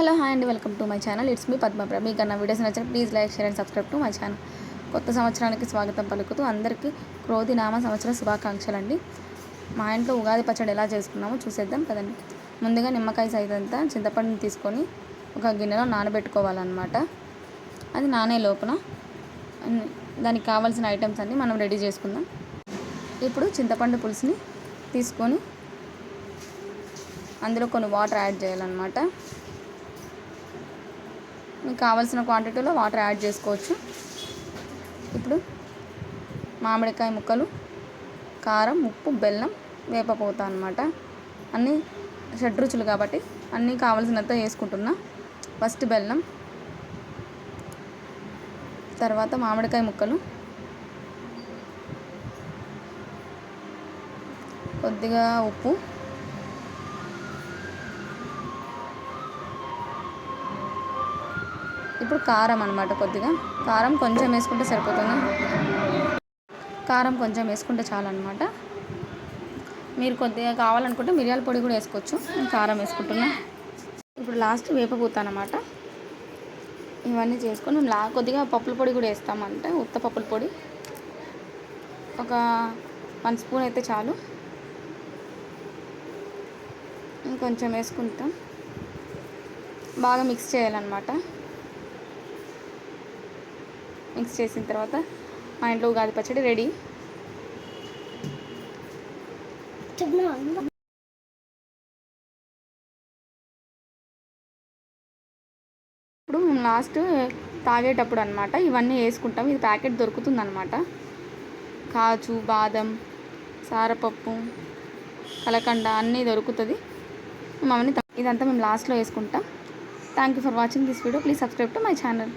Hello hi అండి. Welcome to my channel. It's me Padmapra మీకు నా వీడియోస్ నచ్చిన please like share and subscribe to my channel. కొత్త సంవత్సరానికి స్వాగతం పలుకుతూ అందరికీ క్రోధి నామ సంవత్సర శుభాకాంక్షలు అండి మా ఇంట్లో ఉగాది పచ్చడి ఎలా చేసుకున్నామో చూసేద్దాం కదండి. ముందుగా నిమ్మకాయ సైతంతా చింతపండుని తీసుకొని ఒక గిన్నెలో నానబెట్టుకోవాలన్నమాట. అది నానే లోపల. దానికి కావాల్సిన ఐటమ్స్ అన్నీ మనం రెడీ చేసుకుందాం. ఇప్పుడు చింతపండు పులుసుని తీసుకొని అందులో కొన్ని వాటర్ యాడ్ చేయాలన్నమాట. మీకు కావాల్సిన క్వాంటిటీలో వాటర్ యాడ్ చేసుకోవచ్చు. ఇప్పుడు మామిడికాయ ముక్కలు కారం ఉప్పు బెల్లం వేపపోత అనమాట అన్నీ షడ్రుచులు కాబట్టి అన్నీ కావాల్సినంత వేసుకుంటున్నా. ఫస్ట్ బెల్లం తర్వాత మామిడికాయ ముక్కలు. కొద్దిగా ఉప్పు ఇప్పుడు కారం అనమాట కొద్దిగా. కారం కొంచెం వేసుకుంటే సరిపోతుంది? కారం కొంచెం వేసుకుంటే చాలన్నమాట. మీరు కొద్దిగా కావాలనుకుంటే మిరియాల పొడి కూడా వేసుకోవచ్చు. నేను కారం వేసుకుంటున్నా. ఇప్పుడు లాస్ట్ వేపపూత అనమాట ఇవన్నీ చేసుకొని లా కొద్దిగా పప్పుల పొడి కూడా వేస్తామంటే ఉత్త పప్పుల పొడి. ఒక వన్ స్పూన్ అయితే చాలు. ఇంకొంచెం వేసుకుంటాం. బాగా మిక్స్ చేయాలన్నమాట. మిక్స్ చేసిన తర్వాత మా ఇంట్లో ఉగాది పచ్చడి రెడీ. ఇప్పుడు మేము లాస్ట్ తాగేటప్పుడు అనమాట ఇవన్నీ వేసుకుంటాం. ఇది ప్యాకెట్ దొరుకుతుంది అనమాట కాజు బాదం సారపప్పు కలకండ అన్నీ దొరుకుతుంది. మమ్మల్ని ఇదంతా మేము లాస్ట్లో వేసుకుంటాం. Thank you for watching this video please subscribe to my channel